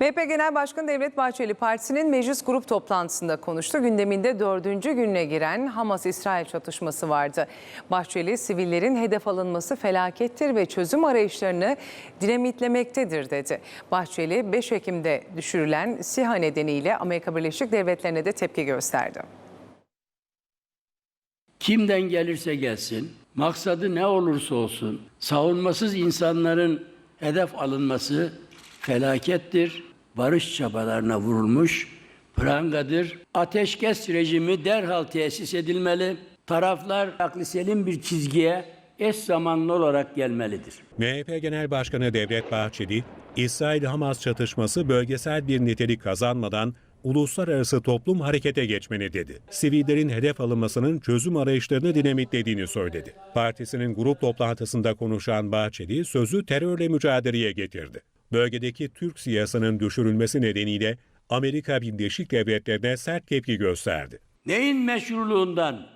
MHP Genel Başkanı Devlet Bahçeli partisinin meclis grup toplantısında konuştu. Gündeminde dördüncü gününe giren Hamas-İsrail çatışması vardı. Bahçeli sivillerin hedef alınması felakettir ve çözüm arayışlarını dinamitlemektedir dedi. Bahçeli 5 Ekim'de düşürülen SİHA nedeniyle Amerika Birleşik Devletleri'ne de tepki gösterdi. Kimden gelirse gelsin, maksadı ne olursa olsun, savunmasız insanların hedef alınması felakettir, barış çabalarına vurulmuş prangadır. Ateşkes rejimi derhal tesis edilmeli. Taraflar aklı bir çizgiye eş zamanlı olarak gelmelidir. MHP Genel Başkanı Devlet Bahçeli, İsrail-Hamas çatışması bölgesel bir nitelik kazanmadan uluslararası toplum harekete geçmeni dedi. Sivillerin hedef alınmasının çözüm arayışlarını dinamitlediğini söyledi. Partisinin grup toplantısında konuşan Bahçeli sözü terörle mücadeleye getirdi. Bölgedeki Türk siyasının düşürülmesi nedeniyle Amerika Birleşik Devletleri'ne sert tepki gösterdi. Neyin meşruluğundan,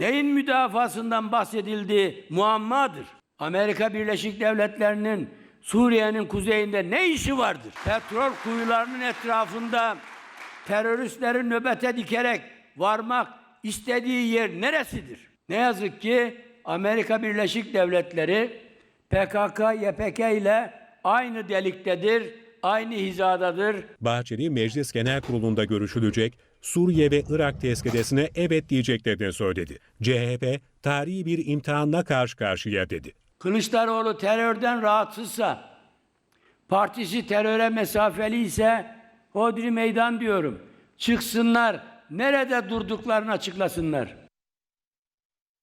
neyin müdafasından bahsedildiği muammadır. Amerika Birleşik Devletleri'nin Suriye'nin kuzeyinde ne işi vardır? Petrol kuyularının etrafında teröristleri nöbete dikerek varmak istediği yer neresidir? Ne yazık ki Amerika Birleşik Devletleri PKK, YPK ile aynı deliktedir, aynı hizadadır. Bahçeli Meclis Genel Kurulu'nda görüşülecek Suriye ve Irak tezkeresine evet diyeceklerini söyledi. CHP tarihi bir imtihanla karşı karşıya dedi. Kılıçdaroğlu terörden rahatsızsa, partisi teröre mesafeli ise hodri meydan diyorum. Çıksınlar, nerede durduklarını açıklasınlar.